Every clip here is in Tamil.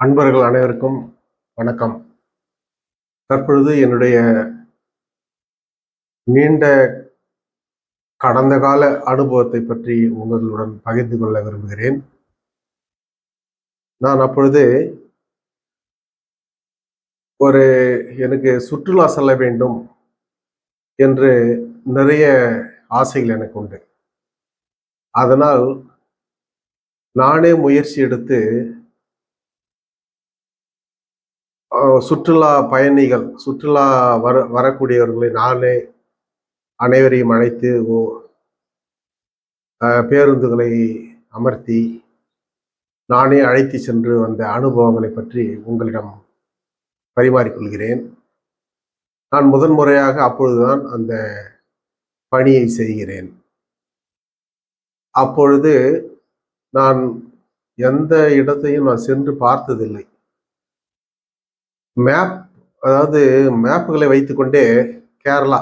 அன்பர்கள் அனைவருக்கும் வணக்கம். தற்பொழுது என்னுடைய நீண்ட கடந்த கால அனுபவத்தை பற்றி உங்களுடன் பகிர்ந்து கொள்ள விரும்புகிறேன். நான் அப்பொழுது ஒரு எனக்கு சுற்றுலா செல்ல வேண்டும் என்று நிறைய ஆசைகள் எனக்கு உண்டு. அதனால் நானே முயற்சி எடுத்து சுற்றுலா பயணிகள் சுற்றுலா வர வரக்கூடியவர்களை நானே அனைவரையும் அழைத்து ஓ- பேருந்துகளை அமர்த்தி நானே அழைத்து சென்று வந்த அனுபவங்களை பற்றி உங்களிடம் பரிமாறிக்கொள்கிறேன். நான் முதன்முறையாக அப்பொழுதுதான் அந்த பணியை செய்கிறேன். அப்பொழுது நான் எந்த இடத்தையும் நான் சென்று பார்த்ததில்லை. மேப் அதாவது மேப்புகளை வைத்துக்கொண்டே கேரளா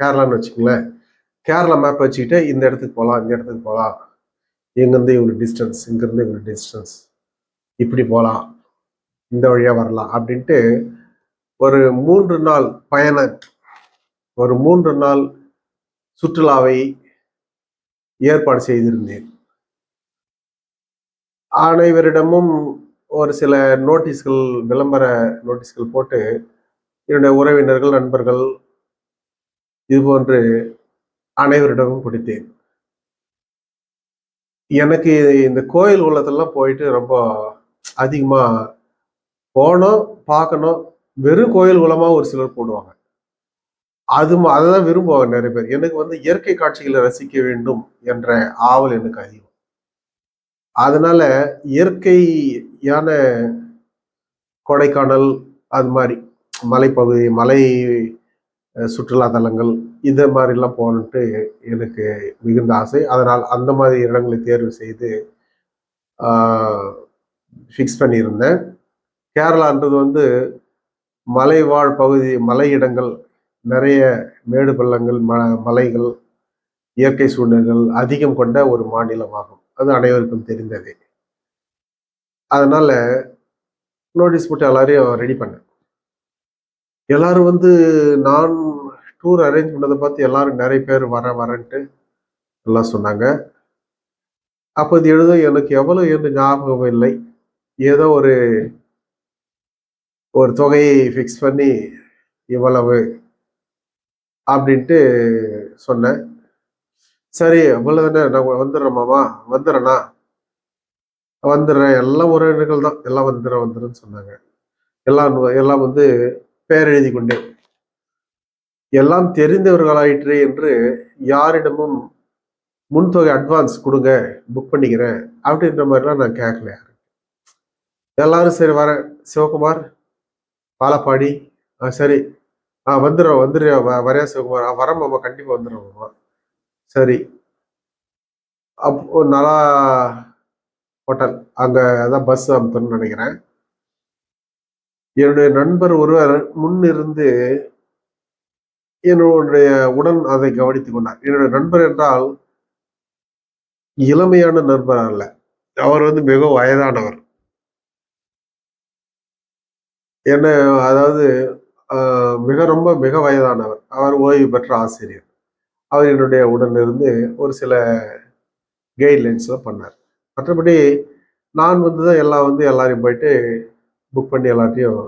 கேரளான்னு வச்சுக்கோங்களேன். கேரளா மேப் வச்சுக்கிட்டு இந்த இடத்துக்கு போகலாம் இந்த இடத்துக்கு போகலாம் இங்கேருந்து இவ்வளோ டிஸ்டன்ஸ் இங்கேருந்து இவ்வளோ டிஸ்டன்ஸ் இப்படி போகலாம் இந்த வழியாக வரலாம் அப்படின்ட்டு ஒரு மூன்று நாள் பயண ஒரு மூன்று நாள் சுற்றுலாவை ஏற்பாடு செய்திருந்தேன். அனைவரிடமும் ஒரு சில நோட்டீஸ்கள் விளம்பர நோட்டீஸ்கள் போட்டு என்னுடைய உறவினர்கள் நண்பர்கள் இது போன்று அனைவரிடமும் கொடுத்தேன் எனக்கு இந்த கோயில் உள்ளதெல்லாம் போயிட்டு ரொம்ப அதிகமாக போனோம் பார்க்கணும். வெறும் கோயில் குளமாக ஒரு சிலர் போடுவாங்க. அது அதை தான் விரும்புவாங்க நிறைய பேர். எனக்கு வந்து இயற்கை காட்சிகளை ரசிக்க வேண்டும் என்ற ஆவல் எனக்கு அதிகம். அதனால இயற்கையான கொடைக்கானல் அது மாதிரி மலைப்பகுதி மலை சுற்றுலா தலங்கள் இந்த மாதிரிலாம் போகணுன்ட்டு எனக்கு மிகுந்த ஆசை. அதனால் அந்த மாதிரி இடங்களை தேர்வு செய்து ஃபிக்ஸ் பண்ணியிருந்தேன். கேரளான்றது வந்து மலைவாழ் பகுதி மலை இடங்கள் நிறைய மேடு பள்ளங்கள் ம மலைகள் இயற்கை சூழ்நிலைகள் அதிகம் கொண்ட ஒரு மாநிலமாகும். அது அனைவருக்கும் தெரிந்ததே. அதனால நோட்டீஸ் போட்டு எல்லாரையும் ரெடி பண்ணேன் எல்லாரும் வந்து நான் டூர் அரேஞ்ச் பண்ணதை பார்த்து எல்லாரும் நிறைய பேர் வர வரேன்ட்டு எல்லாம் சொன்னாங்க. அப்போ இது எழுத எனக்கு எவ்வளோ என்று ஞாபகம் இல்லை. ஏதோ ஒரு ஒரு தொகையை ஃபிக்ஸ் பண்ணி இவ்வளவு அப்படின்ட்டு சொன்னேன். சரி அவ்வளவுதானே நான் வந்துடுறேன் வந்துடுறேண்ணா வந்துடுறேன்? எல்லாம் உறவினர்கள் தான். எல்லாம் வந்துடுறேன் வந்துடுறேன்னு சொன்னாங்க. எல்லாம் எல்லாம் வந்து பெயர் எழுதி கொண்டேன் எல்லாம் தெரிந்தவர்களாயிற்று என்று யாரிடமும் முன்தொகை அட்வான்ஸ் கொடுங்க புக் பண்ணிக்கிறேன் அப்படின்ற மாதிரிலாம் நான் கேட்கல யாரு எல்லாரும் சரி வரேன் சிவகுமார் பாலப்பாடி. ஆ சரி. ஆ வந்துடுறோம் வந்துடுறோம். வரையா சிவகுமார். ஆ வரமாம்மா கண்டிப்பாக வந்துடுறோம்மா சரி. அப்போ நல்லா ஹோட்டல். அங்கே அதான் பஸ் அமுத்தணும்னு நினைக்கிறேன். என்னுடைய நண்பர் ஒருவர் முன்னிருந்து என்னுடைய உடன் அதை கவனித்துக் கொண்டார். என்னுடைய நண்பர் என்றால் இளமையான நண்பர் அல்ல. அவர் வந்து மிக வயதானவர். என்ன அதாவது மிக ரொம்ப மிக வயதானவர். அவர் ஓய்வு பெற்ற ஆசிரியர். அவர் என்னுடைய இருந்து ஒரு சில கைட்லைன்ஸ்லாம் பண்ணார். மற்றபடி நான் வந்து தான் எல்லாம் வந்து எல்லாரையும் போயிட்டு புக் பண்ணி எல்லாத்தையும்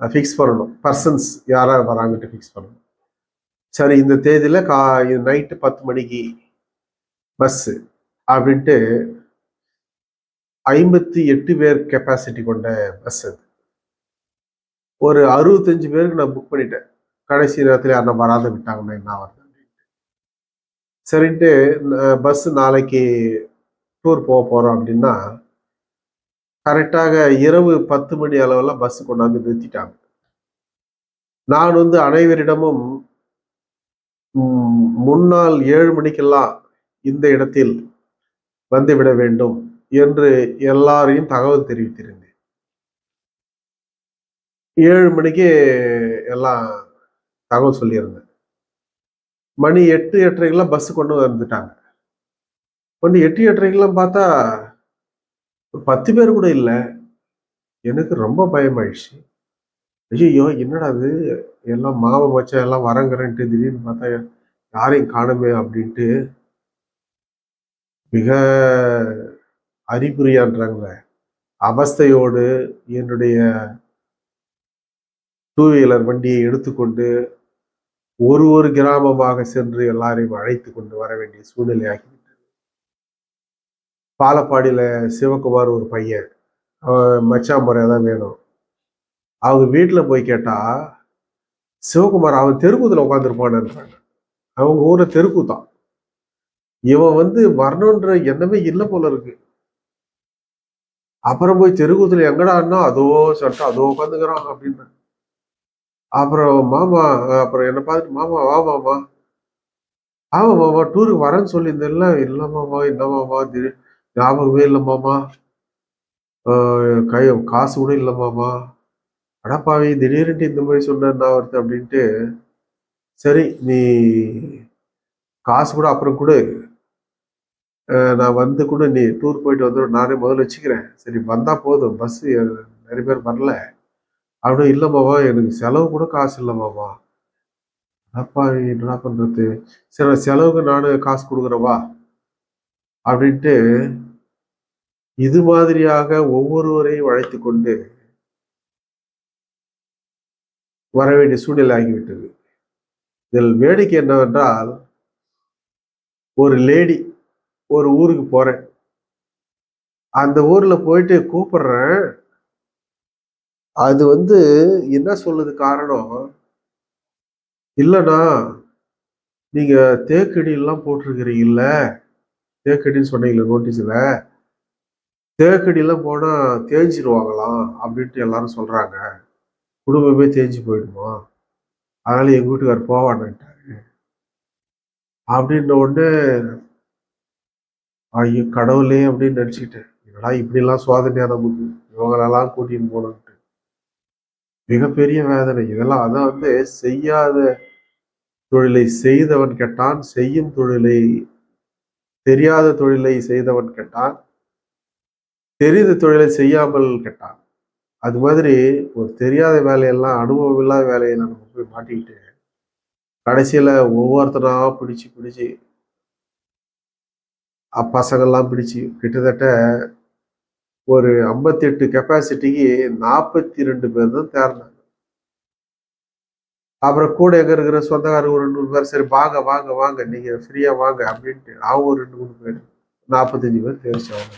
ஃபிக்ஸ் பண்ணணும். பர்சன்ஸ் யார் யார் வராங்கன்ட்டு ஃபிக்ஸ் பண்ணணும். சரி இந்த தேதியில் கா நைட்டு பத்து மணிக்கு பஸ்ஸு அப்படின்ட்டு ஐம்பத்தி எட்டு பேர் கெப்பாசிட்டி கொண்ட பஸ் அது. ஒரு அறுபத்தஞ்சு பேருக்கு நான் புக் பண்ணிட்டேன். கடைசி நேரத்தில் யாரும் வராத விட்டாங்கன்னா என்ன வருது சரின்ட்டு பஸ் நாளைக்கு டூர் போக போகிறோம் அப்படின்னா கரெக்டாக இரவு பத்து மணி அளவில் பஸ் கொண்டாந்து நிறுத்திட்டாங்க. நான் வந்து அனைவரிடமும் முன்னால் ஏழு மணிக்கெல்லாம் இந்த இடத்தில் வந்துவிட வேண்டும் என்று எல்லாரையும் தகவல் தெரிவித்திருந்தேன். ஏழு மணிக்கு எல்லாம் தகவல் சொல்லியிருந்தேன். மணி எட்டு எட்டரைக்கெல்லாம் பஸ் கொண்டு வந்துட்டாங்க. கொண்டு எட்டு எட்டரைக்கெல்லாம் பார்த்தா ஒரு பத்து பேர் கூட இல்லை. எனக்கு ரொம்ப பயமாயிடுச்சு. ஐயோ என்னடா அது எல்லாம் மாவை மச்சான் எல்லாம் வரங்கிறன்ட்டு திடீர்னு பார்த்தா யாரையும் காணுமே அப்படின்ட்டு மிக அறிகுறியான்றாங்களே. அவஸ்தையோடு என்னுடைய டூ வீலர் வண்டியை எடுத்துக்கொண்டு ஒரு ஒரு கிராமமாக சென்று எல்லாரையும் அழைத்து கொண்டு வர வேண்டிய சூழ்நிலையாகிவிட்டது. பாலப்பாடியில சிவகுமார் ஒரு பையன். அவன் மச்சான் முறையாக தான் வேணும். அவங்க வீட்டில் போய் கேட்டா சிவகுமார் அவன் தெருக்கூத்துல உட்காந்துருப்பான்ன்றாங்க அவங்க ஊரை தெருக்கூத்தான் இவன் வந்து வரணுன்ற எண்ணமே இல்லை போல இருக்கு. அப்புறம் போய் தெருக்கூத்துல எங்கடான்னா அதோ சொல்லிட்டு அதோ உட்காந்துக்கிறான் அப்படின்ற அப்புறம் மாமா அப்புறம் என்னை பார்த்துட்டு மாமா வா மாமா. ஆமா மாமா. டூருக்கு வரேன்னு சொல்லியிருந்தேன்ல. இல்லை மாமா. என்ன மாமா? திடீர் ஞாபகமே இல்லை மாமா. கை காசு கூட இல்லை மாமா. அடப்பாவி திடீர்னுட்டு இந்த மாதிரி சொன்னேன் நான் அப்படின்ட்டு சரி நீ காசு கூட அப்புறம் கொடு. நான் வந்து கூட நீ டூர் போயிட்டு வந்துடும் நானே முதல்ல வச்சுக்கிறேன். சரி வந்தால் போதும். பஸ்ஸு நிறைய பேர் வரல. அப்படி இல்லை பாபா எனக்கு செலவு கூட காசு இல்லை பாபா. அப்பா என்ன பண்ணுறது சரி செலவுக்கு நான் காசு கொடுக்குறவா அப்படின்ட்டு இது மாதிரியாக ஒவ்வொருவரையும் அழைத்து கொண்டு வர வேண்டிய சூழ்நிலை ஆகிவிட்டது. இதில் வேடிக்கை என்னவென்றால் ஒரு லேடி ஒரு ஊருக்கு போகிறேன் அந்த ஊரில் போயிட்டு கூப்பிடுறேன். அது வந்து என்ன சொல்லுது காரணம்? இல்லைண்ணா நீங்க தேக்கடியெல்லாம் போட்டிருக்கிறீங்கல்ல? தேக்கடின்னு சொன்னீங்கல்ல நோட்டீஸில்? தேக்கடியெல்லாம் போனால் தேஞ்சிடுவாங்களாம் அப்படின்ட்டு எல்லாரும் சொல்கிறாங்க குடும்பமே தேஞ்சு போயிடுமா? அதனால் எங்கள் வீட்டுக்கார் போவான்ட்டாரு அப்படின்ன உடனே ஐயோ கடவுளே அப்படின்னு நினச்சிக்கிட்டேன். என்னடா இப்படிலாம் சோதனையா நமக்கு இவங்களெல்லாம் கூட்டின்னு போனோம் மிகப்பெரிய வேதனை. இதெல்லாம் அதான் வந்து செய்யாத தொழிலை செய்தவன் கெட்டான் செய்யும் தொழிலை தெரியாத தொழிலை செய்தவன் கெட்டான் தெரிந்த தொழிலை செய்யாமல் கெட்டான். அது மாதிரி ஒரு தெரியாத வேலையெல்லாம் அனுபவம் இல்லாத வேலையை நம்ம போய் மாட்டிக்கிட்டு கடைசியில் ஒவ்வொருத்தராக பிடிச்சி பிடிச்சி பசங்கள்லாம் பிடிச்சி கிட்டத்தட்ட ஒரு ஐம்பத்தி எட்டு கெப்பாசிட்டிக்கு நாற்பத்தி ரெண்டு பேர் தான் தேர்னாங்க அப்புறம் கூட எங்கே இருக்கிற சொந்தக்காரங்க ஒரு ரெண்டு பேர் சரி வாங்க வாங்க வாங்க நீங்கள் ஃப்ரீயாக வாங்க அப்படின்ட்டு அவங்க ஒரு ரெண்டு மூணு பேர் நாற்பத்தஞ்சு பேர் தேர்ச்சாங்க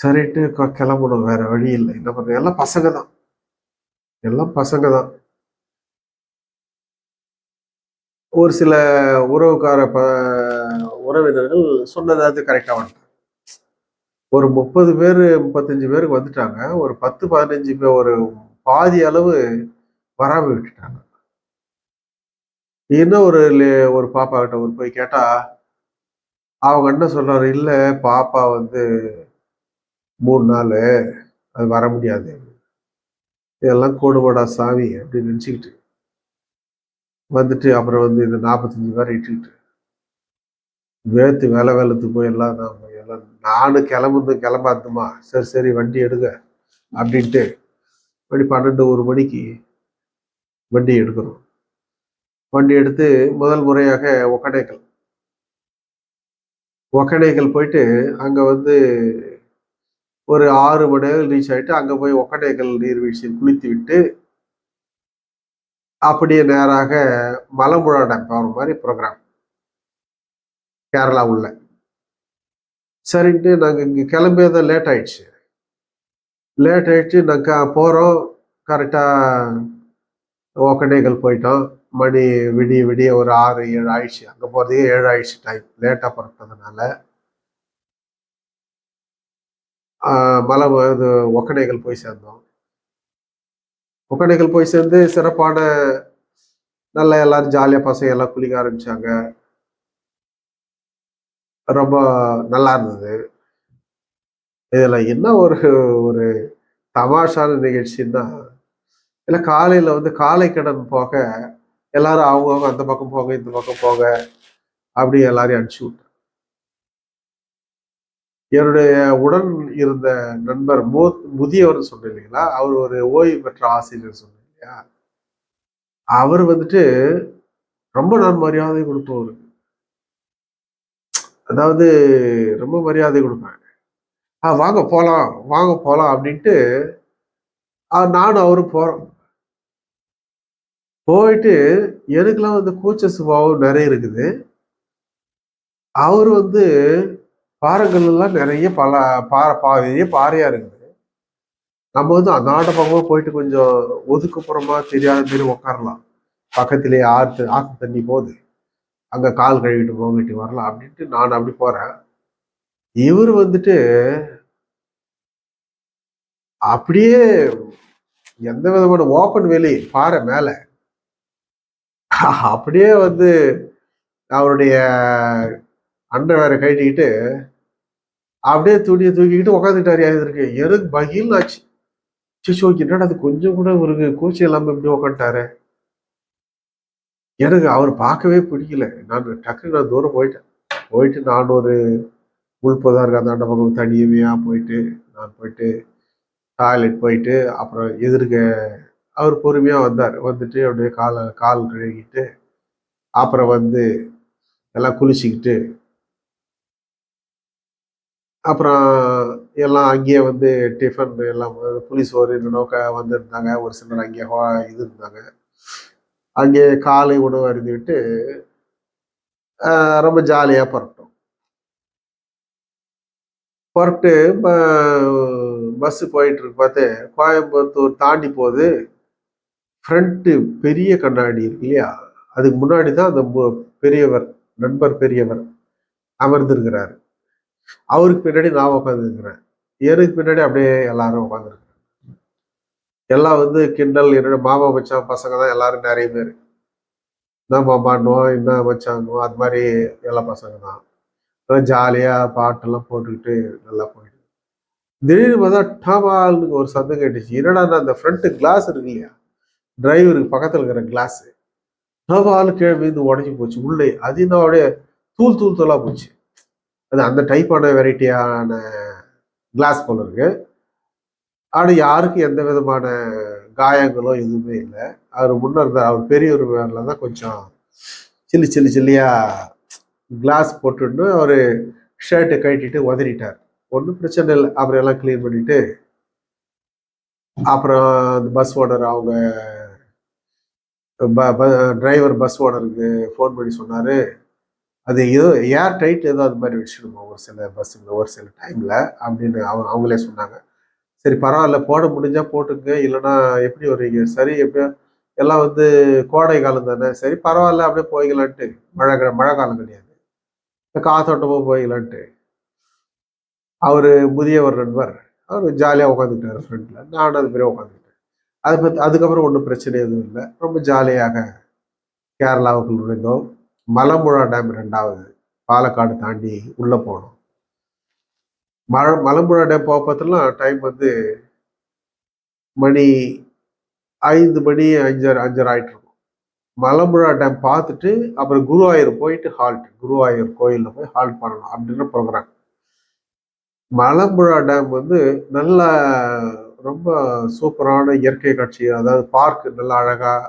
சரிட்டு க- கிளம்பணும் வேற வழி இல்லை. என்ன பண்ணுறது எல்லாம் பசங்க தான். எல்லாம் பசங்க தான். ஒரு சில உறவுக்கார ப உறவினர்கள் சொன்னதாவது கரெக்டாக வந்துட்டாங்க ஒரு முப்பது பேர் முப்பத்தஞ்சு பேருக்கு வந்துட்டாங்க. ஒரு பத்து பதினஞ்சு பேர் ஒரு பாதி அளவு வராம விட்டுட்டாங்க. இன்னும் ஒரு லே- ஒரு பாப்பா கிட்ட ஒரு போய் கேட்டா அவங்க என்ன சொல்றாரு? இல்லை பாப்பா வந்து மூணு நாள் அது வர முடியாது. இதெல்லாம் கோடுபடா சாமி அப்படின்னு நினச்சிக்கிட்டு வந்துட்டு அப்புறம் வந்து இந்த நாற்பத்தஞ்சு பேர் இட்டுக்கிட்டு வேத்து வேலை வேலைத்து போய் எல்லாம் நாம் நானும் கிளம்புந்து கிளம்பாதுமா சரி சரி வண்டி எடுங்க அப்படின்ட்டு மணி பன்னெண்டு ஒரு மணிக்கு வண்டி எடுக்கிறோம். வண்டி எடுத்து முதல் முறையாக ஒக்கடைக்கல் ஒக்கடைக்கல் போயிட்டு அங்கே வந்து ஒரு ஆறு மணி நேரம் ரீச் ஆகிட்டு அங்கே போய் ஒக்கடைக்கல் நீர்வீழ்ச்சியில் குளித்து விட்டு அப்படியே நேராக மலம்புழா டேம் போகிற மாதிரி ப்ரோக்ராம் கேரளா உள்ள. சரின்ட்டு நாங்கள் இங்கே கிளம்பியது லேட் ஆயிடுச்சு. லேட் ஆயிடுச்சு நாங்கள் போகிறோம் கரெக்டாக ஒக்கடைகள் போயிட்டோம். மணி விடிய விடிய ஒரு ஆறு ஏழு ஆயிடுச்சு. அங்கே போகிறதே ஏழு ஆயிடுச்சு டைம் லேட்டாக புறப்பட்டதுனால. மலை இது ஒக்கடைகள் போய் சேர்ந்தோம். ஒக்கடைகள் போய் சேர்ந்து சிறப்பான நல்லா எல்லாரும் ஜாலியாக பசங்க எல்லாம் குளிக்க ஆரம்பிச்சாங்க. ரொம்ப நல்லா இருந்தது. இதில் என்ன ஒரு ஒரு தமாஷான நிகழ்ச்சின்னா இல்லை காலையில் வந்து காலை கடன் போக எல்லாரும் அவங்கவுங்க அந்த பக்கம் போங்க இந்த பக்கம் போங்க அப்படி எல்லாரையும் அனுப்பிச்சி விட்டேன். என்னுடைய உடன் இருந்த நண்பர் மோ முதியவர் சொன்னேன் இல்லைங்களா? அவர் ஒரு ஓய்வு பெற்ற ஆசிரியர் சொன்னேன் இல்லையா? அவர் வந்துட்டு ரொம்ப நான் மரியாதை கொடுப்பவருக்கு அதாவது ரொம்ப மரியாதை கொடுப்பாங்க. ஆ வாங்க போகலாம் வாங்க போகலாம் அப்படின்ட்டு நானும் அவரும் போகிறோம் போயிட்டு எனக்குலாம் வந்து கூச்ச சுபாவம் நிறைய இருக்குது. அவர் வந்து பாறைகள்லாம் நிறைய பல பாறை பாதையே பாறையாக இருக்குது. நம்ம வந்து அந்தாண்ட பக்கமாக போயிட்டு கொஞ்சம் ஒதுக்குப்புறமா தெரியாத மாரி உட்காரலாம் பக்கத்திலே ஆற்று ஆற்று தண்ணி போகுது. அங்கே கால் கழுவிட்டு போகிட்டு வரலாம் அப்படின்ட்டு நான் அப்படி போகிறேன் இவர் வந்துட்டு அப்படியே எந்த விதமான ஓப்பன் வெளி பாறை மேலே. அப்படியே வந்து அவருடைய அண்டை வேற அப்படியே துணியை தூக்கிக்கிட்டு உட்காந்துட்டாரு இருக்கு எனக்கு பகில் ஆச்சு சிச்சோ என்னடா அது கொஞ்சம் கூட இவருக்கு கூச்சி இல்லாமல் இப்படி உட்காந்துட்டாரு எனக்கு அவர் பார்க்கவே பிடிக்கல. நான் டக்குனு நான் தூரம் போயிட்டேன். போயிட்டு நான் ஒரு உள்பதாக இருக்க அந்த அண்ட பக்கம் தனியமையாக போயிட்டு நான் போயிட்டு டாய்லெட் போயிட்டு அப்புறம் எதிர்க்க அவர் பொறுமையாக வந்தார். வந்துட்டு அப்படியே காலை கால் கழுவிக்கிட்டு அப்புறம் வந்து எல்லாம் குளிச்சுக்கிட்டு அப்புறம் எல்லாம் அங்கேயே வந்து டிஃபன் எல்லாம் புளிசோறு நோக்க வந்திருந்தாங்க. ஒரு சிலர் அங்கேயே இது இருந்தாங்க. அங்கேயே காலை உணவு அருந்திவிட்டு ரொம்ப ஜாலியாக புறப்பட்டோம் புறப்பட்டு பஸ்ஸு போயிட்டு இருக்கு பார்த்து கோயம்புத்தூர் தாண்டி போகுது ஃப்ரண்ட்டு பெரிய கண்ணாடி இருக்கு இல்லையா? அதுக்கு முன்னாடி தான் அந்த பெரியவர் நண்பர் பெரியவர் அமர்ந்திருக்கிறாரு. அவருக்கு பின்னாடி நான் உட்காந்துருக்கிறேன் எனக்கு பின்னாடி அப்படியே எல்லாரும் உட்காந்துருக்கு எல்லாம் வந்து கிண்டல் என்னோட மாமா மச்சான் பசங்க தான் எல்லாரும் நிறைய பேர். என்ன மாமான்னுவோம் என்ன மச்சானுவோம் அது மாதிரி எல்லா பசங்க தான். ஜாலியாக பாட்டெல்லாம் போட்டுக்கிட்டு நல்லா போயிட்டு. திடீர்னு பார்த்தா டமால்னு ஒரு சத்தம் கேட்டுச்சு. என்னடா அந்த ஃப்ரண்ட்டு கிளாஸ் இருக்கு இல்லையா? டிரைவருக்கு பக்கத்தில் இருக்கிற கிளாஸு டமால் கீழே மீந்து உடஞ்சி போச்சு. உள்ளே அது இன்னும் அப்படியே தூள் தூள் தூளாக போச்சு. அது அந்த டைப்பான வெரைட்டியான கிளாஸ் போல இருக்குது ஆனால் யாருக்கும் எந்த விதமான காயங்களோ எதுவுமே இல்லை. அவர் முன்னே இருந்த அவர் பெரியவர் மேல தான் கொஞ்சம் சில்லி சில்லி சில்லியாக கிளாஸ் போட்டுட்டு அவர் ஷர்ட்டை கட்டிட்டு உதறிட்டார். ஒன்றும் பிரச்சனை இல்லை. அப்புறம் எல்லாம் கிளீன் பண்ணிட்டு அப்புறம் அந்த பஸ் ஓனர் அவங்க டிரைவர் பஸ் ஓனருக்கு ஃபோன் பண்ணி சொன்னார். அது ஏதோ ஏர் டைட் ஏதோ அது மாதிரி வச்சுக்கணுமா ஒரு சில பஸ்ஸுங்களை ஒரு சில டைமில் அப்படின்னு அவங்க அவங்களே சொன்னாங்க. சரி பரவாயில்ல போட முடிஞ்சால் போட்டுங்க இல்லைன்னா எப்படி வருவீங்க சரி எப்படியோ? எல்லாம் வந்து கோடை காலம் தானே. சரி பரவாயில்ல அப்படியே போய்க்கலான்ட்டு. மழை மழை காலம் கிடையாது. காத்தோட்டமும் போய்க்கலான்ட்டு. அவர் முதியவர் நண்பர். அவர் ஜாலியாக உட்காந்துக்கிட்டார் ஃப்ரெண்டில் நானும் அது பெரிய உட்காந்துக்கிட்டேன் அதை பற்றி அதுக்கப்புறம் ஒன்றும் பிரச்சனை எதுவும் இல்லை. ரொம்ப ஜாலியாக கேரளாவுக்குள் நுழைந்தோம். மலம்புழா டேம் ரெண்டாவது பாலக்காடு தாண்டி உள்ளே போனோம். மழை மலம்புழா டேம் போக பார்த்தலாம் டைம் வந்து மணி ஐந்து மணி அஞ்சரை அஞ்சரை ஆயிட்டு இருக்கும் மலம்புழா டேம் பார்த்துட்டு அப்புறம் குருவாயூர் போயிட்டு ஹால்ட் குருவாயூர் கோயிலில் போய் ஹால்ட் பண்ணணும் அப்படின்னு ப்ரோக்ராம் மலம்புழா டேம் வந்து நல்ல ரொம்ப சூப்பரான இயற்கை காட்சி. அதாவது பார்க் நல்லா அழகாக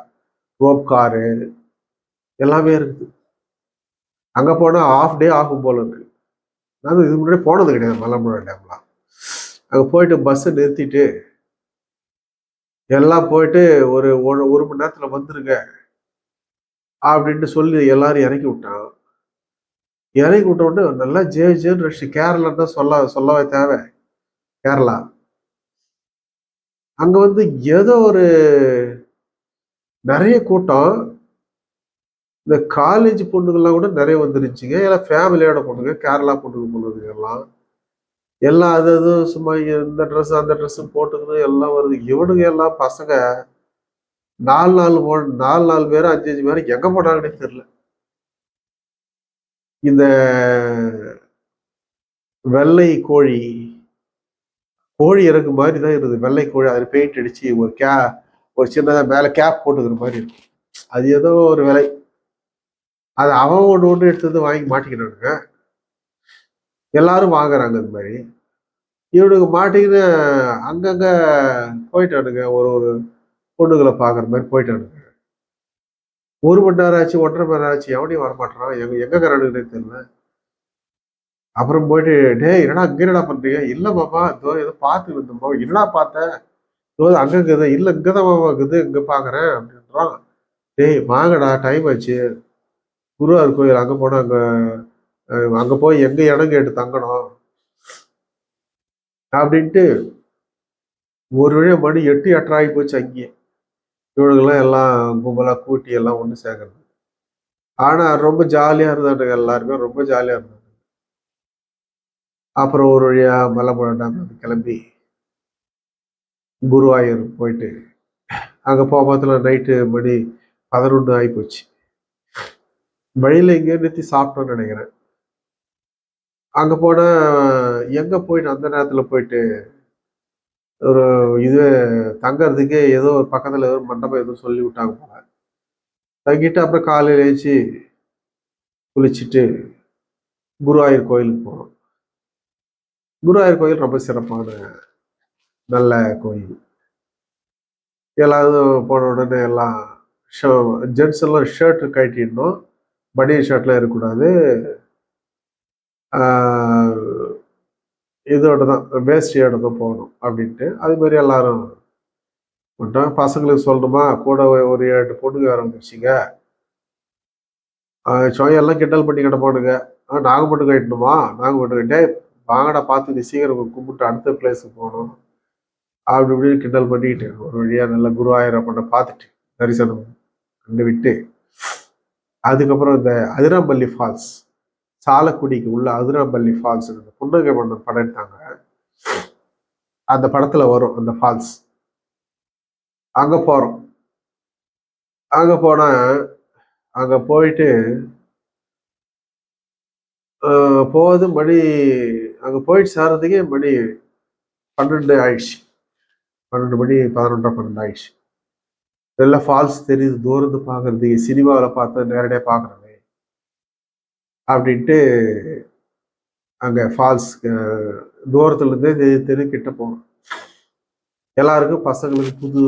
ரோப் காரு எல்லாமே இருக்குது. அங்கே போனால் ஆஃப் டே ஆகும் போல இருக்கு நான் இது முன்னாடி போனது கிடையாது மலம்புழா டேம்லாம் அங்கே போயிட்டு பஸ்ஸை நிறுத்திட்டு எல்லாம் போயிட்டு ஒரு ஒரு மணி நேரத்தில் வந்துருங்க அப்படின்ட்டு சொல்லி எல்லாரும் இறக்கி விட்டான் இறக்கி விட்ட உடனே நல்லா ஜே ஜேன்னு ரஷ் கேரளா தான் சொல்ல சொல்லவே தேவை. கேரளா. அங்கே வந்து ஏதோ ஒரு நிறைய கூட்டம். இந்த காலேஜ் பொண்ணுங்கள்லாம் கூட நிறைய வந்துருச்சுங்க. எல்லாம் ஃபேமிலியோட பொண்ணுங்க கேரளா பொண்ணுங்க பொண்ணுங்க எல்லாம். எல்லாம் அது அது சும்மா இந்த ட்ரெஸ் அந்த ட்ரெஸ் போட்டுக்கணும் எல்லாம் வருது. இவனுங்க எல்லாம் பசங்க நாலு நாலு போ நாலு நாலு பேரும் அஞ்சு அஞ்சு பேரும் எங்கே போனாங்கன்னே தெரில இந்த வெள்ளை கோழி கோழி இறக்கு மாதிரி தான் இருந்தது. வெள்ளை கோழி அதில் பெயிண்ட் அடித்து ஒரு கே ஒரு சின்னதாக மேலே கேப் போட்டுக்கிற மாதிரி இருக்கும் அது ஏதோ ஒரு விலை. அது அவன் ஒன்று ஒன்று எடுத்து வாங்கி மாட்டிக்கிறானுங்க. எல்லாரும் வாங்குறாங்க இந்த மாதிரி. இவனுக்கு மாட்டிக்கின்னு அங்கங்க போயிட்டானுங்க. ஒரு ஒரு பொண்ணுங்களை பார்க்குற மாதிரி போயிட்டானுங்க. ஒரு மணி நேரம் ஆச்சு ஒன்றரை மணி நேரம் ஆச்சு. எவனையும் வரமாட்டான் எங்க எங்க கரணுன்னே தெரியல. அப்புறம் போயிட்டு டேய் என்னடா அங்கே என்னடா பண்றீங்க? இல்லை மாமா இதோ ஏதோ பார்த்து வந்தோம்மா என்னடா பார்த்தேன் இதோ அங்கங்கே இல்லை இங்கே தான் மாமா இருக்குது. இங்கே பார்க்குறேன் அப்படின்றான். டேய் வாங்கடா டைம் ஆச்சு. குருவார் கோயில் அங்கே போனால் அங்கே அங்கே போய் எங்கே இடம் கேட்டு தங்கணும்? அப்படின்ட்டு ஒரு வழியாக மணி எட்டு எட்டரை போச்சு அங்கேயே. இவனுங்கெல்லாம் எல்லாம் கும்பலாக கூட்டி எல்லாம் ஒன்று சேர்க்கறது. ஆனால் ரொம்ப ஜாலியாக இருந்தானுங்க எல்லாருமே ரொம்ப ஜாலியாக இருந்தாங்க. அப்புறம் ஒரு வழியாக மலைப்புழ டேம் கிளம்பி குருவாயூர் போயிட்டு அங்கே போகத்துல நைட்டு மணி பதினொன்று ஆகி போச்சு. வழியில் எங்கேயோ நிறுத்தி சாப்பிட்டோன்னு நினைக்கிறேன். அங்கே போனால் எங்கே போயிட்டு அந்த நேரத்தில் போயிட்டு ஒரு இது தங்கறதுக்கே ஏதோ ஒரு பக்கத்தில் ஏதோ ஒரு மண்டபம் எதுவும் சொல்லி விட்டாங்க போல. தங்கிட்டு அப்புறம் காலையில் எழுச்சி குளிச்சுட்டு குருவாயூர் கோயிலுக்கு போனோம். குருவாயூர் கோயில் ரொம்ப சிறப்பான நல்ல கோயில். எல்லாரும் போன உடனே எல்லாம் ஜென்ட்ஸ் எல்லாம் ஷர்ட் கட்டிடணும் பனியன் ஷர்ட்லாம் இருக்கக்கூடாது. இதோட தான் வேஸ்டியோட தான் போகணும் அப்படின்ட்டு. அது மாதிரி எல்லாரும் மட்டும் பசங்களுக்கு சொல்லணுமா? கூட ஒரு ஏழு பொண்ணுங்க ஆரம்பிச்சிங்க வந்துருச்சுங்க. சோயெல்லாம் கிண்டல் பண்ணி கிடப்பானுங்க. நாங்கள் மட்டும் கட்டணுமா நாங்கள் மட்டும் கட்டே வாங்கடா பார்த்து நீ சீக்கிரம் கும்பிட்டு அடுத்த பிளேஸுக்கு போகணும். அப்படி இப்படின்னு கிண்டல் பண்ணிக்கிட்டு ஒரு வழியாக நல்லா குருவாயிரப்பண்ண பார்த்துட்டு தரிசனம் கண்டு விட்டு அதுக்கப்புறம் இந்த அதிரம்பள்ளி ஃபால்ஸ் சாலக்குடிக்கு உள்ள அதிரம்பள்ளி ஃபால்ஸ் இந்த புன்னகை மன்னன் படம் எடுத்தாங்க அந்த படத்துல வரும் அந்த ஃபால்ஸ். அங்க போறோம். அங்க போனா அங்க போயிட்டு போகுது மணி அங்கே போயிட்டு சேர்றதுக்கே மணி பன்னெண்டு ஆயிடுச்சு. பன்னெண்டு மணி பதினொன்றரை பன்னெண்டு ஆயிடுச்சு. நல்லா ஃபால்ஸ் தெரியுது தூரத்து பார்க்குறது சினிமாவில் பார்த்தா நேரடியாக பார்க்குறேன் அப்படின்ட்டு அங்கே ஃபால்ஸ் தூரத்துலேருந்தே தெரு தெரு கிட்ட போகணும் எல்லாருக்கும் பசங்களுக்கு புது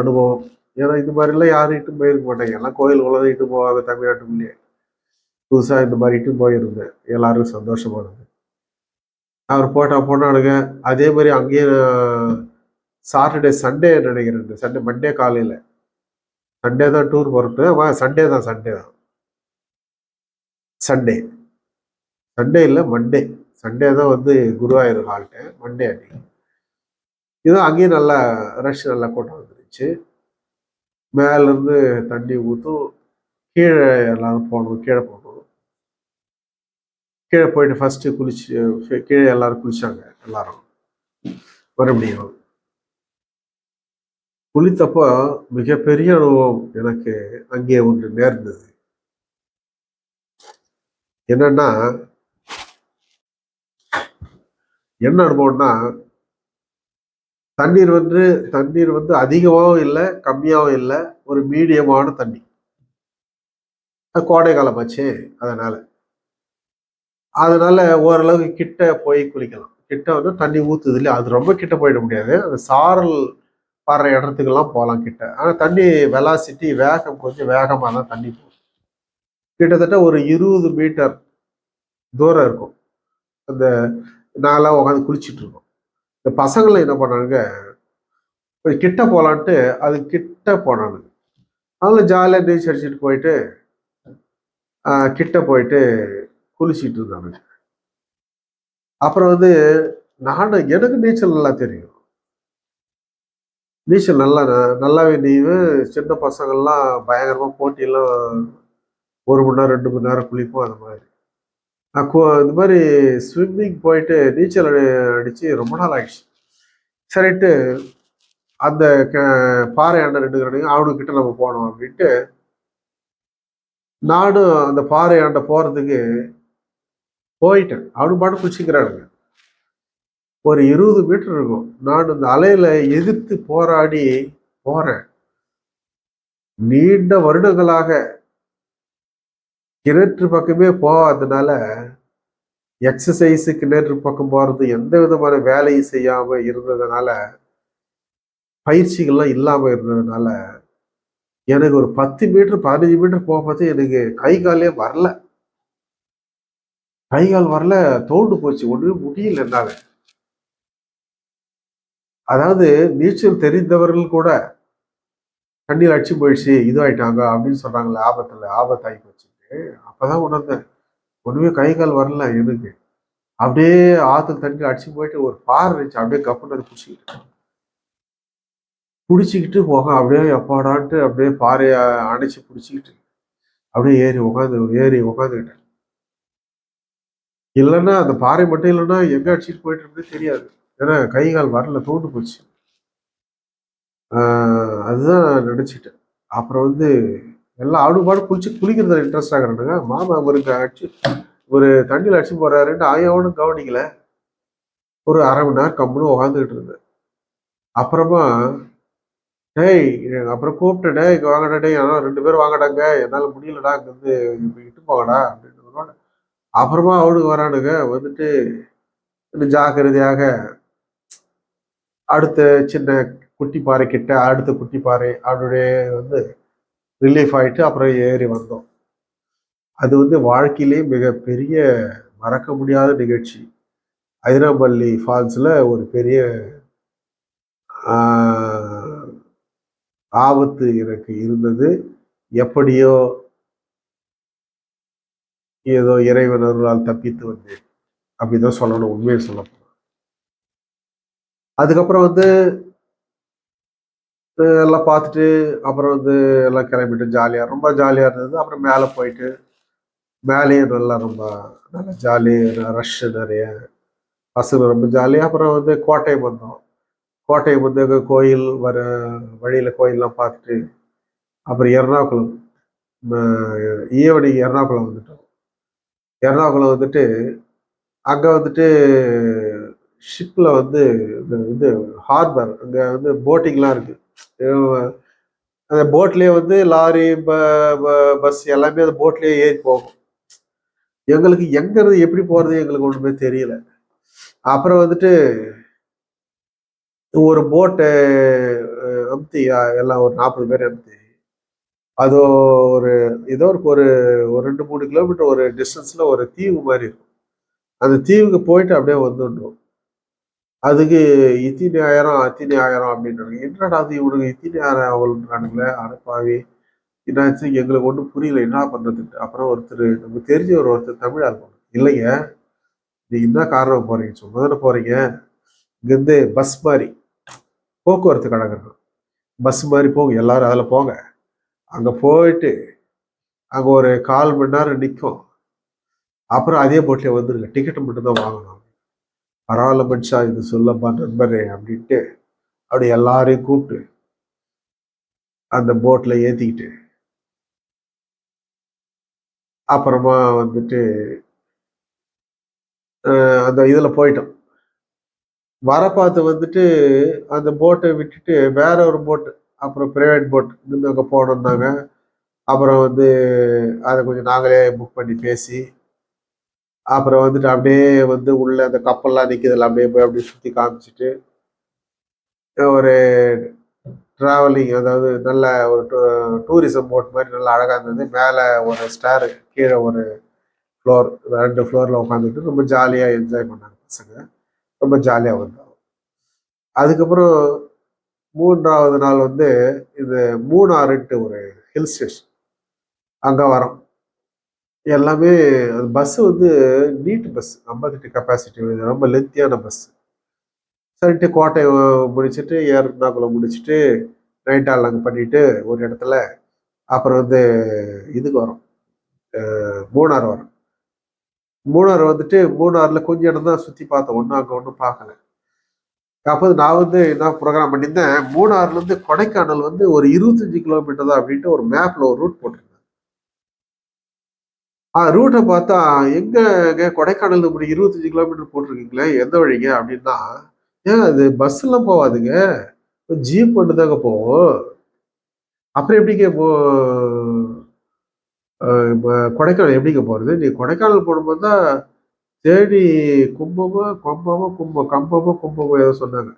அனுபவம். ஏன்னா இந்த மாதிரிலாம் யாரும் இட்டு போயிருக்க மாட்டாங்க. எல்லாம் கோயிலுக்குள்ள தான் இட்டு போவாங்க தமிழ்நாட்டுக்குள்ளேயே. புதுசாக இந்த மாதிரி இட்டு போயிருந்தேன். எல்லாருக்கும் சந்தோஷமானது இருந்தது. அவர் போட்டால் போனானுங்க அதே மாதிரி அங்கேயே சாட்டர்டே சண்டே நினைக்கிறேன். சண்டே மண்டே காலையில். சண்டே தான் டூர் போகிறது வா சண்டே தான் சண்டே தான். சண்டே சண்டே இல்லை மண்டே சண்டே தான் வந்து குருவாயூர் ஹால்ட்டு மண்டே அன்னைக்கு. இதுவும் அங்கேயும் நல்லா ரஷ் நல்லா கூட்டம் வந்துருச்சு. மேலேருந்து தண்ணி ஊற்றும் கீழே எல்லாரும் போகணும் கீழே போகணும். கீழே போயிட்டு ஃபஸ்ட்டு குளிச்சு கீழே எல்லோரும் குளிச்சாங்க எல்லாரும். மறுபடியும் குளித்தப்போ மிகப்பெரிய அனுபவம் எனக்கு அங்கே ஒன்று நேர்ந்தது. என்னன்னா என்ன அனுபவம்னா தண்ணீர் வந்து தண்ணீர் வந்து அதிகமாகவும் இல்லை கம்மியாகவும் இல்லை ஒரு மீடியமான தண்ணி. அது கோடை ஆச்சு அதனால. அதனால ஓரளவுக்கு கிட்ட போய் குளிக்கலாம். கிட்ட வந்து தண்ணி ஊத்துது இல்லையா? அது ரொம்ப கிட்ட போயிட முடியாது. அந்த சாரல் வர இடத்துக்கெல்லாம் போகலாம் கிட்ட. ஆனால் தண்ணி வெலாசிட்டி வேகம் கொஞ்சம் வேகமாக தான் தண்ணி போகும். கிட்டத்தட்ட ஒரு இருபது மீட்டர் தூரம் இருக்கும். அந்த நாங்களாம் உட்காந்து குளிச்சுட்டு இருக்கோம் இந்த பசங்களை என்ன பண்ணாங்க கிட்ட போகலான்ட்டு அது கிட்ட போனானுங்க. அவங்களும் ஜாலியாக நீச்சல் அடிச்சுட்டு போயிட்டு கிட்ட போயிட்டு குளிச்சிட்டு இருந்தானுங்க. அப்புறம் வந்து நானும் எனக்கு நீச்சல் நல்லா தெரியும். நீச்சல் நல்லா நல்லாவே நீவு. சின்ன பசங்கள்லாம் பயங்கரமாக போட்டியெல்லாம் ஒரு மணி நேரம் ரெண்டு மணி நேரம் குளிப்போம் அந்த மாதிரி. நான் கோ இந்த மாதிரி ஸ்விம்மிங் போயிட்டு நீச்சல் அடி அடித்து ரொம்ப நாள் ஆகிடுச்சு சரிட்டு அந்த க- பாறை அண்ணன் ரெண்டு கரடிங்க அவனுக்கிட்ட நம்ம போனோம் அப்படின்ட்டு நானும் அந்த பாறை ஆண்டை போகிறதுக்கு போயிட்டேன். அவனு பாட்டு குளிச்சுக்கிறானுங்க. ஒரு இருபது மீட்டர் இருக்கும். நான் இந்த அலையில எதிர்த்து போராடி போறேன். நீண்ட வருடங்களாக கிணற்று பக்கமே போகாதனால எக்ஸசைஸு கிணற்று பக்கம் போகிறது எந்த விதமான வேலையும் செய்யாமல் இருந்ததுனால பயிற்சிகள்லாம் இல்லாமல் இருந்ததுனால எனக்கு ஒரு பத்து மீட்டர் பதினஞ்சு மீட்டர் போகும்போது எனக்கு கை காலே வரல. கை கால் வரல தோண்டு போச்சு. ஒன்றுமே முடியல என்னால. அதாவது நீச்சல் தெரிந்தவர்கள் கூட தண்ணியில் அடிச்சு போயிடுச்சு இதுவாயிட்டாங்க அப்படின்னு சொல்றாங்களே ஆபத்தில் ஆபத்தாகி போச்சுட்டு அப்பதான் உணர்ந்தேன் ஒண்ணுமே கை கால் வரல எனக்கு. அப்படியே ஆத்துல தண்ணியில் அடிச்சு போயிட்டு ஒரு பாறை இருந்துச்சு அப்படியே கப்புன்னு அது பிடிச்சிக்கிட்டு பிடிச்சிக்கிட்டு போக அப்படியே எப்பாடான்ட்டு அப்படியே பாறையை அணைச்சி பிடிச்சிக்கிட்டு அப்படியே ஏறி உட்காந்து ஏறி உட்காந்துக்கிட்டேன் இல்லைன்னா அந்த பாறை மட்டும் இல்லைன்னா எங்கே அடிச்சிட்டு போயிட்டு இருந்தே தெரியாது. ஏன்னா கை கால் வரல தோண்டு போச்சு. அதுதான் நான் நினச்சிட்டேன். அப்புறம் வந்து எல்லாம் ஆடுபாடு குளிச்சு குளிக்கிறதுல இன்ட்ரெஸ்ட் ஆகிறானுங்க மாமா அவருக்கு அடிச்சு ஒரு தண்ணியில் அடிச்சு போறாருன்ட்டு ஆயாவனும் கவனிக்கல. ஒரு அரை மணி நேரம் கம்முன்னு உக்காந்துக்கிட்டு இருந்தேன். அப்புறமா டேய் அப்புறம் கூப்பிட்டு டேய் இங்க வாங்கடா டேய் ஆனால் ரெண்டு பேரும் வாங்கடாங்க என்னால் முடியலடா இங்கே வந்து இப்போ இட்டு போகடா அப்படின்னு அப்புறமா அவனுக்கு வரானுங்க வந்துட்டு ஜாக்கிரதையாக அடுத்த சின்ன குட்டி பாறை கிட்ட அடுத்த குட்டி பாறை வந்து ரிலீஃப் ஆயிட்டு அப்புறம் ஏறி வந்தோம். அது வந்து வாழ்க்கையிலே மிகப்பெரிய மறக்க முடியாத நிகழ்ச்சி. ஐதராபள்ளி ஃபால்ஸில் ஒரு பெரிய ஆபத்து எனக்கு இருந்தது. எப்படியோ ஏதோ இறைவனர்களால் தப்பித்து வந்தேன். அப்படிதான் சொல்லணும் உண்மையை சொல்லணும். அதுக்கப்புறம் வந்து எல்லாம் பார்த்துட்டு அப்புறம் வந்து எல்லாம் கிளம்பிட்டு ஜாலியாக ரொம்ப ஜாலியாக இருந்தது. அப்புறம் மேலே போயிட்டு மேலேயும் நல்லா ரொம்ப நல்லா ஜாலி ரஷ்ஷு நிறைய. பசங்க ரொம்ப ஜாலியாக அப்புறம் வந்து கோட்டயம் வந்தோம். கோட்டையை வந்து அங்க கோயில் வர வழியில் கோயிலெலாம் பார்த்துட்டு அப்புறம் எர்ணாகுளம் ஈவனிங் எர்ணாகுளம் வந்துட்டோம். எர்ணாகுளம் வந்துட்டு அங்கே வந்துட்டு ஷிப்பில் வந்து இந்த இது ஹார்பர் அங்கே வந்து போட்டிங்லாம் இருக்குது அந்த போட்லேயே வந்து லாரி ப பஸ் எல்லாமே அந்த போட்லேயே ஏறி போகும். எங்களுக்கு எங்கேருந்து எப்படி போகிறது எங்களுக்கு ஒன்றுமே தெரியல. அப்புறம் வந்துட்டு ஒரு போட்டை அமுத்தி எல்லாம் ஒரு நாற்பது பேர் அமுத்தி அது ஒரு ஏதோ ஒரு ஒரு ரெண்டு மூணு கிலோமீட்டர் ஒரு டிஸ்டன்ஸில் ஒரு தீவு மாதிரி இருக்கும். அந்த தீவுக்கு போயிட்டு அப்படியே வந்துடணும். அதுக்கு இத்தினி ஆயிரம் அத்தினி ஆயிரம் அப்படின்றாங்க. என்னடா அது இவனுக்கு இத்தினி ஆயிரம் அவளுன்றானுங்களே அடப்பாவி என்னாச்சு? எங்களுக்கு ஒன்றும் புரியல. என்ன பண்றதுக்கு அப்புறம் ஒருத்தர் நம்ம தெரிஞ்ச ஒரு ஒருத்தர் தமிழாக ஆள் இல்லைங்க. நீங்கள் என்ன காரணம் போகிறீங்க சும்மா தானே போகிறீங்க இங்கேருந்து பஸ் மாதிரி போக்குவரத்து கழகம் பஸ் மாதிரி போங்க. எல்லாரும் அதில் போங்க. அங்கே போயிட்டு அங்கே ஒரு கால் மணி நேரம் நிற்கும் அப்புறம் அதே போட்டில் வந்துடுங்க டிக்கெட் மட்டும்தான் வாங்கணும். பரவாயில்ல இது சொல்லப்பா நண்பரே அப்படின்ட்டு அப்படி எல்லாரையும் கூப்பிட்டு அந்த போட்டில் ஏற்றிக்கிட்டு அப்புறமா வந்துட்டு அந்த இதில் போயிட்டோம். வர பார்த்து வந்துட்டு அந்த போட்டை விட்டுட்டு வேற ஒரு போட்டு அப்புறம் ப்ரைவேட் போட் நின்று அங்கே போனோம்னாங்க. அப்புறம் வந்து அதை கொஞ்சம் நாங்களே புக் பண்ணி பேசி அப்புறம் வந்துட்டு அப்படியே வந்து உள்ள அந்த கப்பல்லாம் நிற்கிறதுல அப்படியே போய் அப்படியே சுற்றி காமிச்சிட்டு ஒரு ட்ராவலிங் அதாவது நல்ல ஒரு டூரிசம் போட் மாதிரி நல்லா அழகாக இருந்தது. மேலே ஒரு ஸ்டார் கீழே ஒரு ஃப்ளோர் ரெண்டு ஃப்ளோரில் உட்காந்துட்டு ரொம்ப ஜாலியாக என்ஜாய் பண்ணாங்க பசங்க. ரொம்ப ஜாலியாக வந்தோம் அதுக்கப்புறம் மூன்றாவது நாள் வந்து இது மூணாறுன்ட்டு ஒரு ஹில் ஸ்டேஷன் அங்கே வரோம். எல்லாமே பஸ்ஸு வந்து நீட் பஸ் ஐம்பத்தெட்டு கெப்பாசிட்டி ரொம்ப லென்த்தியான பஸ் சரிட்டு கோட்டை முடிச்சுட்டு ஏர்னாக்குளம் முடிச்சுட்டு நைட் ஆல் அங்கே பண்ணிட்டு ஒரு இடத்துல அப்புறம் வந்து இதுக்கு வரும். மூணார் வரும். மூணார் வந்துட்டு மூணாரில் கொஞ்சம் இடம் தான் சுற்றி பார்த்தோம். ஒன்றும் அங்கே ஒன்றும் பார்க்கல. அப்போ நான் வந்து என்ன ப்ரோக்ராம் பண்ணியிருந்தேன் மூணாறுலேருந்து கொடைக்கானல் வந்து ஒரு இருபத்தஞ்சி கிலோமீட்டர் தான் அப்படின்ட்டு ஒரு மேப்பில் ஒரு ரூட் போட்டிருந்தேன். ரூட்டை பார்த்தா எங்க கொடைக்கானல் இப்படி இருபத்தஞ்சு கிலோமீட்டர் போட்டிருக்கீங்களே எந்த வழிங்க அப்படின்னா ஏன் அது பஸ்ஸெல்லாம் போகாதுங்க ஜீப் மட்டும் தாங்க போவோம். அப்புறம் எப்படிங்க போ கொடைக்கானல் எப்படிங்க போகிறது நீ கொடைக்கானல் போடும்போது தான் தேடி கும்பமோ கொம்பமோ கும்பம் கம்பமோ கும்பமோ ஏதோ சொன்னாங்க.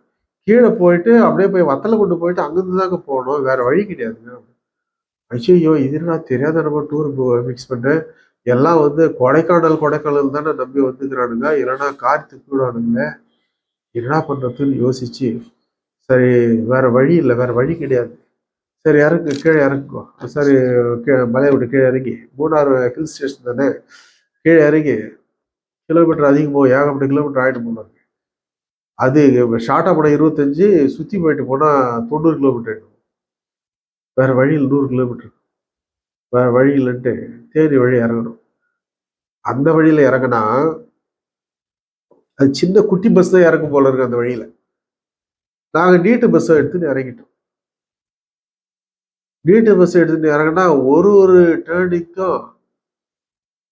கீழே போயிட்டு அப்படியே போய் வத்தலை கொண்டு போயிட்டு அங்கேருந்து தாங்க போகணும். வேற வழி கிடையாதுங்க. ஐயோ இது நான் தெரியாத நம்ம டூர் மிக்ஸ் பண்ணேன் எல்லாம் வந்து கொடைக்கானல் கொடைக்கானல் தானே நம்பி வந்துக்கிறானுங்க. இல்லைன்னா கார் விடுவானுங்க என்ன பண்ணுறதுன்னு யோசிச்சு சரி வேற வழி இல்லை வேற வழி கிடையாது. சரி இறங்கு கீழே இறங்குவோம் சரி கீழே மலையை விட்டு கீழே இறங்கி மூணாறு ஹில் ஸ்டேஷன் தானே. கீழே இறங்கி கிலோமீட்டர் அதிகமாக ஏகப்பட்ட கிலோமீட்டர் ஆகிட்டு போனாங்க. அது ஷார்ட்டாக போனால் இருபத்தஞ்சி சுற்றி போயிட்டு போனால் தொண்ணூறு கிலோமீட்டர் ஆகிடும் வேறு வழியில் நூறு கிலோமீட்டர் வேறு வழி இல்லைன்ட்டு தேனி வழி இறங்கணும். அந்த வழியில் இறங்கினா அது சின்ன குட்டி பஸ் தான் இறங்கும் போல இருக்கு அந்த வழியில். நாங்கள் நீட்டு பஸ்ஸை எடுத்துன்னு இறங்கிட்டோம். நீட்டு பஸ் எடுத்துட்டு இறங்கினா ஒரு ஒரு டேர்னிங்க்கும்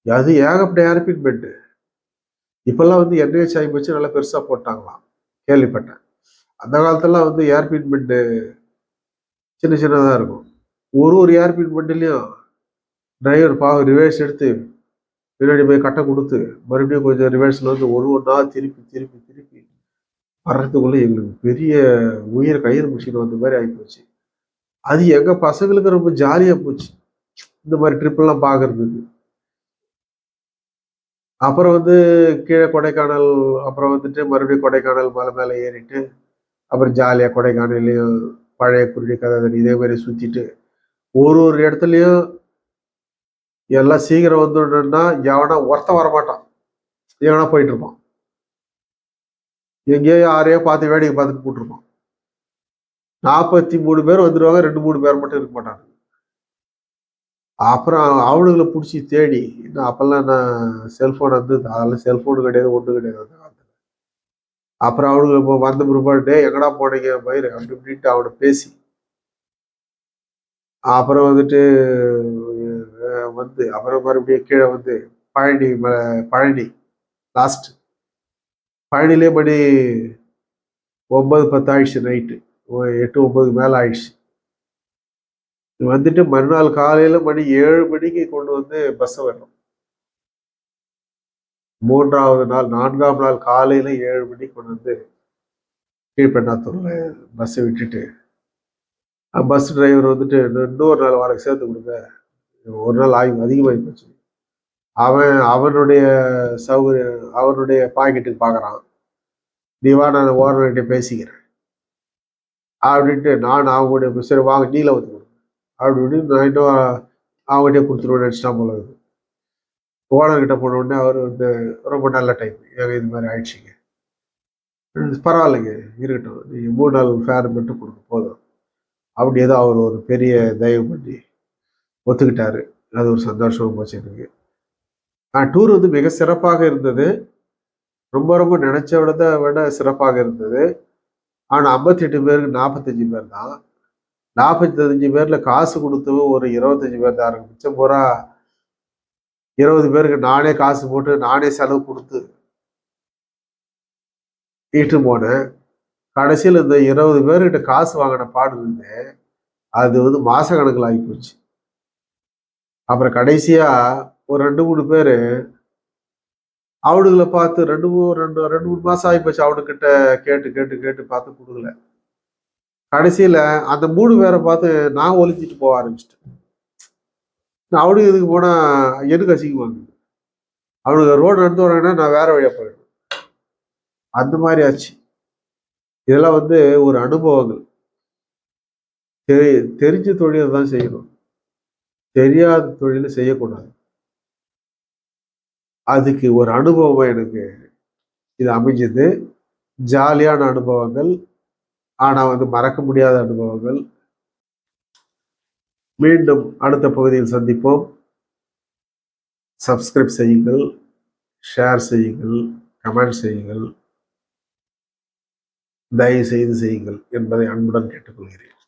அது ஏகப்பட்ட ஏர்பின் பெட்டு இப்பெல்லாம் வந்து என்ஹெச் ஆகி வச்சு நல்லா பெருசாக போட்டாங்களாம். கேள்விப்பட்டேன். அந்த காலத்துலாம் வந்து ஏர்பின் பெட்டு சின்ன சின்னதாக இருக்கும். ஒரு ஒரு ஏர்பின் பெட்டுலேயும் டிரைவர் பாவம் ரிவர்ஸ் எடுத்து பின்னாடி போய் கட்டை கொடுத்து மறுபடியும் கொஞ்சம் ரிவர்ஸில் வந்து ஒரு ஒன்றா திருப்பி திருப்பி திருப்பி வர்றதுக்குள்ளே எங்களுக்கு பெரிய உயிர் கயிறு மிஷின் வந்த மாதிரி ஆகிப்போச்சு அது எங்கள் பசங்களுக்கு ரொம்ப ஜாலியாக போச்சு. இந்த மாதிரி ட்ரிப்பெல்லாம் பார்க்கறதுக்கு அப்புறம் வந்து கீழே கொடைக்கானல் அப்புறம் வந்துட்டு மறுபடியும் கொடைக்கானல் மலை மேலே ஏறிட்டு அப்புறம் ஜாலியாக கொடைக்கானல்லையும் பழைய குருடி கதை இதே மாதிரி சுற்றிட்டு ஒரு ஒரு இடத்துலையும் எல்லாம் சீக்கிரம் வந்துடுன்னா எவனா ஒருத்த வரமாட்டான். எவனா போயிட்டு இருப்பான் எங்கேயோ யாரையோ பார்த்து வேடிக்கை பார்த்துட்டு போட்டிருப்பான். நாற்பத்தி மூணு பேர் வந்துடுவாங்க ரெண்டு மூணு பேர் மட்டும் இருக்க மாட்டாங்க. அப்புறம் அவனுங்களை பிடிச்சி தேடி இன்னும் அப்போல்லாம் நான் செல்ஃபோன் வந்து அதெல்லாம் செல்ஃபோனு கிடையாது ஒன்றும் கிடையாது. அந்த காலத்தில். அப்புறம் அவனுங்க வந்த பிற்பாடு எங்கடா போனீங்க? பயிர் அப்படி இப்படின்ட்டு அவனை பேசி. அப்புறம் வந்துட்டு வந்து அப்புறம் மறுபடியும் கீழே வந்து பழனி பழனி லாஸ்ட் பழனிலே மணி ஒன்பது பத்து ஆயிடுச்சு நைட்டு எட்டு ஒன்பது மேலே ஆயிடுச்சு. வந்துட்டு மறுநாள் காலையில் மணி ஏழு மணிக்கு கொண்டு வந்து பஸ்ஸை வரணும் மூன்றாவது நாள் நான்காம் நாள் காலையில் ஏழு மணிக்கு கொண்டு வந்து கீழ்பெண்ணாத்தூரில் பஸ்ஸை விட்டுட்டு பஸ் டிரைவர் வந்துட்டு இன்னொரு நாள் வாடகை சேர்த்து கொடுங்க. ஒரு நாள் ஆயும் அதிகமாகி போச்சு. அவன் அவனுடைய சௌகரியம் அவனுடைய பாக்கெட்டுக்கு பார்க்குறான். நீ வா நான் ஓரர்கிட்ட பேசிக்கிறேன். அப்படின்ட்டு நான் அவங்களுடைய சரி வாங்க நீல வந்து அப்படி அப்படின்னு நான் இன்னும் அவங்ககிட்டே கொடுத்துருவேன் நினச்சிட்டா போல இருக்குது ஓனர்கிட்ட போன உடனே அவர் வந்து ரொம்ப நல்ல டைம் ஏங்க இது மாதிரி ஆயிடுச்சிங்க. பரவாயில்லைங்க இருக்கட்டும். நீங்கள் மூணு நாள் ஃபேர் மட்டும் கொடுக்க போதும். அப்படி ஏதோ அவர் ஒரு பெரிய தயவு பண்ணி ஒத்துக்கிட்டாரு. அது ஒரு சந்தோஷமாக போச்சு எனக்கு. டூர் வந்து மிக சிறப்பாக இருந்தது. ரொம்ப ரொம்ப நினச்ச விட விட சிறப்பாக இருந்தது. ஆனால் ஐம்பத்தி எட்டு பேருக்கு நாற்பத்தஞ்சு பேர் தான். நாற்பத்தஞ்சு பேரில் காசு கொடுத்து ஒரு இருபத்தஞ்சி பேர் தான். இருக்கு மிச்சம் பூரா இருபது பேருக்கு நானே காசு போட்டு நானே செலவு கொடுத்து ஈட்டு போனேன். கடைசியில் இந்த இருபது பேர்கிட்ட காசு வாங்கின பாடு இருந்தேன். அது வந்து மாத கணக்கில் ஆகி போச்சு அப்புறம் கடைசியா ஒரு ரெண்டு மூணு பேர் அவடுகளை பார்த்து ரெண்டு மூணு ரெண்டு ரெண்டு மூணு மாசம் ஆகி போச்சு அவனுக்கிட்ட கேட்டு கேட்டு கேட்டு பார்த்து கொடுக்கல. கடைசியில அந்த மூணு பேரை பார்த்து நான் ஒழிஞ்சிட்டு போக ஆரம்பிச்சிட்டேன். அவனுக்கு இதுக்கு போனா எனக்கு அசிங்கமாங்க அவனுக்கு ரோடு நடந்து வராங்கன்னா நான் வேற வழியா போயிடுவேன். அந்த மாதிரி ஆச்சு. இதெல்லாம் வந்து ஒரு அனுபவங்கள். தெரி தெரிஞ்ச தொழிலை தான் செய்யணும். தெரியாத தொழில் செய்யக்கூடாது. அதுக்கு ஒரு அனுபவம் எனக்கு இது அமைஞ்சது. ஜாலியான அனுபவங்கள். ஆனால் வந்து மறக்க முடியாத அனுபவங்கள். மீண்டும் அடுத்த பகுதியில் சந்திப்போம். சப்ஸ்கிரைப் செய்யுங்கள். ஷேர் செய்யுங்கள். கமெண்ட் செய்யுங்கள். தயவு செய்து செய்யுங்கள் என்பதை அன்புடன் கேட்டுக்கொள்கிறேன்.